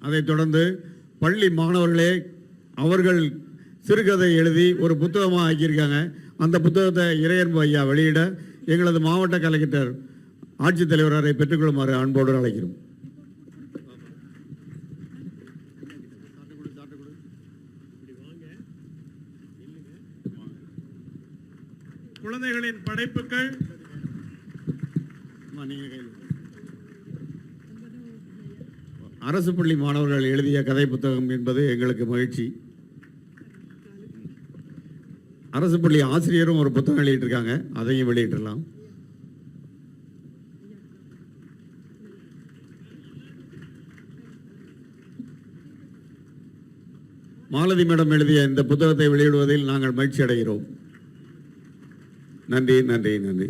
அதைத் தொடர்ந்து பள்ளி மாணவர்களே அவர்கள் சிறுகதை எழுதி ஒரு புத்தகமாக ஆக்கியிருக்காங்க. அந்த புத்தகத்தை இறையன்பு ஐயா வெளியிட எங்களது மாவட்ட கலெக்டர் ஆட்சித்தலைவர் அவரை பெற்றுக்கொள்ளுமாறு அன்போடு அழைக்கிறோம். குழந்தைகளின் படைப்புகள். நீங்கள் கையில். அரசு பள்ளி மாணவர்கள் எழுதிய கதை புத்தகம் என்பது எங்களுக்கு மகிழ்ச்சி. அரசு பள்ளி ஆசிரியரும் ஒரு புத்தகம் வெளியிட்டிருக்காங்க அதையும் வெளியிட்டுடலாம். மாலதி மேடம் எழுதிய இந்த புத்தகத்தை வெளியிடுவதில் நாங்கள் மகிழ்ச்சி அடைகிறோம் நன்றி நன்றி நன்றி.